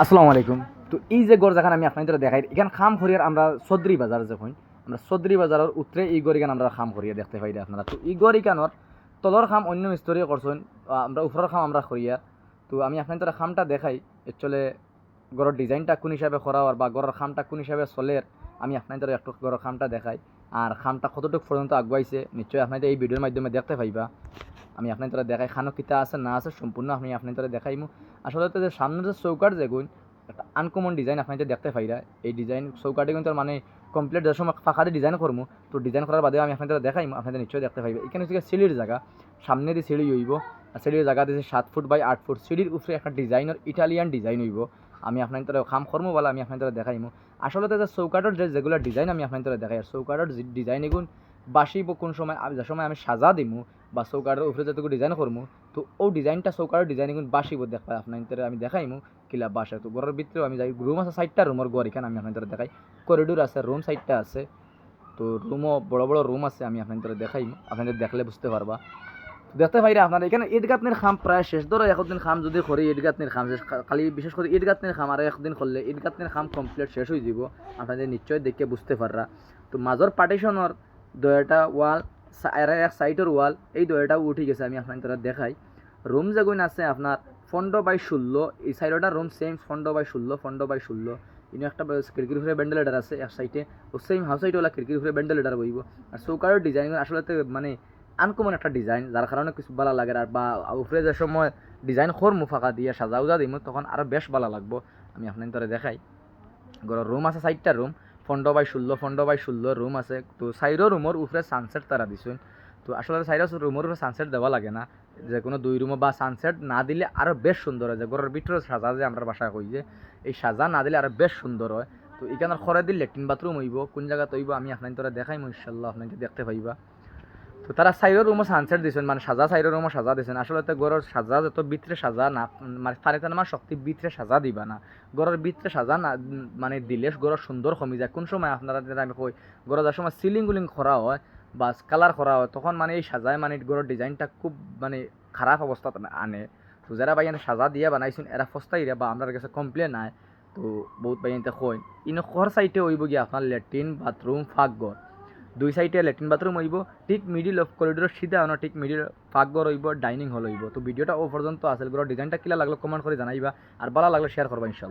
আসসালামু আলাইকুম। তো এই যে গড় যেখানে আমি আপনাদের দেখাই, এখান খাম করিয়ার আমরা চৌধুরী বাজার যখন আমরা চৌধুরী বাজারের উত্তরে এই গড় এখান আমরা খাম করিয়া দেখতে পাই আপনারা। তো এই গড় এখানোর তলর খাম অন্য মিস্তরি করছেন আমরা উপরের খাম আমরা করিয়া তো আমি আপনাদের খামটা দেখাই একচুয়ালি গড়ের ডিজাইনটা কোন হিসাবে করা বা গড়ের খামটা কোন হিসাবে চলের আমি আপনাদের একটু গড়ের খামটা দেখাই। আর খামটা কতটুকু পর্যন্ত আগুয়াইছে নিশ্চয়ই আপনাদের এই ভিডিওর মাধ্যমে দেখতে পাইবা। আমি আপনাদের দেখাই খানো কিতা আছে, না আছে সম্পূর্ণ আমি আপনাদের দেখাইমু আসলে তো যে সামনের যে চৌকাট যে গুণ একটা আনকমন ডিজাইন আপনাদের দেখতে পাইরা। এই ডিজাইন চৌকাটে কিন্তু মানে কমপ্লিট যে সময় ফাঁকাতে ডিজাইন করব তো ডিজাইন করার বাদে আমি আপনাদের দেখাই আপনাদের নিশ্চয়ই দেখতে পাইবে। এখানে হচ্ছে সিঁড়ির জায়গা, সামনে দিয়ে সিঁড়ি হইব, আর সিঁড়ির জায়গা দিয়েছে সাত ফুট বাই আট ফুট সিঁড়ির উপরে একটা ডিজাইনের ইটালিয়ান ডিজাইন হইব। আমি আপনাদের খাম কর্ম বলা, আমি আপনাদের দেখাইমু। আসলে যে চৌকাটের যে যেগুলো ডিজাইন আমি আপনাদের দেখাই, আর চৌকাটের ডিজাইন এগুন বাসিব কোন সময় আমি যে সময় আমি সাজা দিমু, বা চৌকাটের উপরে যতটুকু ডিজাইন করব তো ও ডিজাইনটা চৌকাটের ডিজাইন এগুন বাসিব দেখা আপনাদের আমি দেখাইমু, কিলা বাসা। তো ঘরের ভিতরেও আমি যাই রুম আছে সাইডটা রুমের ঘর এখানে আমি আপনাদের দেখাই। করিডোর আছে রুম সাইডটা আছে। তো রুমও বড় বড় রুম আছে, আমি আপনাদের দেখাই আপনাদের দেখলে বুঝতে পারবা। দেখতে পাইরা আপনারা, এখানে ইটগাতনের খাম প্রায় শেষ। ধরো একদিন খাম যদি করি ইটগাতনের খাম শেষ। খালি বিশেষ করে ইটগাতনের খাম, আর একদিন করলে ইটগাতনের খাম কমপ্লিট শেষ হয়ে যাব আপনাদের নিশ্চয় দেখে বুঝতে পাররা। তো মাজর পার্টিশনের দয়াটা ওয়াল এক সাইডের ওয়াল এই দয়াটাও উঠে গেছে, আমি আপনাদের দেখাই। রুম যেগুন আছে আপনার ফন্ড বাই ষোলো, এই সাইডটা রুম সেম ফন্ড বাই ষোলো ফন্ড বাই ষোলো। ইনো একটা খিড়কির উপরে ভেন্টিলেটার আছে, এক সাইডে ও সেম হাউস সাইডে ওলা খিড়কির উপরে ভেন্টিলেটার বইব। আর চৌকারের ডিজাইন আসলে মানে আনকমন একটা ডিজাইন যার কারণে কিছু ভালো লাগে আর বা উপরে যে সময় ডিজাইন খোর মুফাকা দিয়ে সাজা উজা দিমু তখন আরও বেশ ভালো লাগবো। আমি আপনার আপনাদের দেখাই। ঘরের রুম আছে চারটা রুম ফন্ড বাই ষোলো ফন্ড বাই ষোলো রুম আছে। তো চাইরো রুমের উপরে সানসেট তারা দিছুন। তো আসলে চাইরো রুমের উপরে সানসেট দেওয়া লাগে না। যে কোনো দুই রুমে বা সানসেট না দিলে আরও বেশ সুন্দর হয়। যে ঘরের ভিতরে সাজা যে আমরা বাসায় কই যে, এই সাজা না দিলে আরও বেশ সুন্দর হয়। তো এখানে খরে দিলে লেট্রিন বাথরুম হইব, কোন জায়গাত হইব, আমি আপনার তোরা দেখাইমু ইনশাল্লাহ আপনাকে দেখতে পাইবা। তো তারা সাইডের রুমও সানসেট দিয়েছেন মানে সাজা সাইডের রুমও সাজা দিয়েছেন আসলে তো সাজা যত ভিতরে সাজা না মানে ফারিতে আমার শক্তি ভিতরে সাজা দিবা না। গড়ের ভিতরে সাজা না মানে দিলে গড়ের সুন্দর কমি যায়। কোন সময় আপনারা আমি কই গড়ের যার সময় সিলিং গুলিং করা হয়, বা কালার করা হয়, তখন মানে এই সাজায় মানে গড়ের ডিজাইনটা খুব মানে খারাপ অবস্থাত আনে। তো যারা ভাই সাজা দিয়ে বানাইছেন এরা ফস্তাই বা আমার কাছে কমপ্লেন নাই, তো বহুত বাইনতে কইন ইনো খর সাইডে হইব গিয়ে আপনার লেট্রিন বাথরুম ফাঁকঘর দুই সাইডে লেট্রিন বাথরুম হইব, ঠিক মিডিল অফ করিডোর সিধা অন ঠিক মিডিল পাকঘর হইব ডাইনিং হল হইব। তো ভিডিওটা ও পর্যন্ত আসল ডিজাইনটা কিলা লাগল কমেন্ট করে জানাইবা আর ভালো লাগলে শেয়ার করবা ইনশাল্লাহ।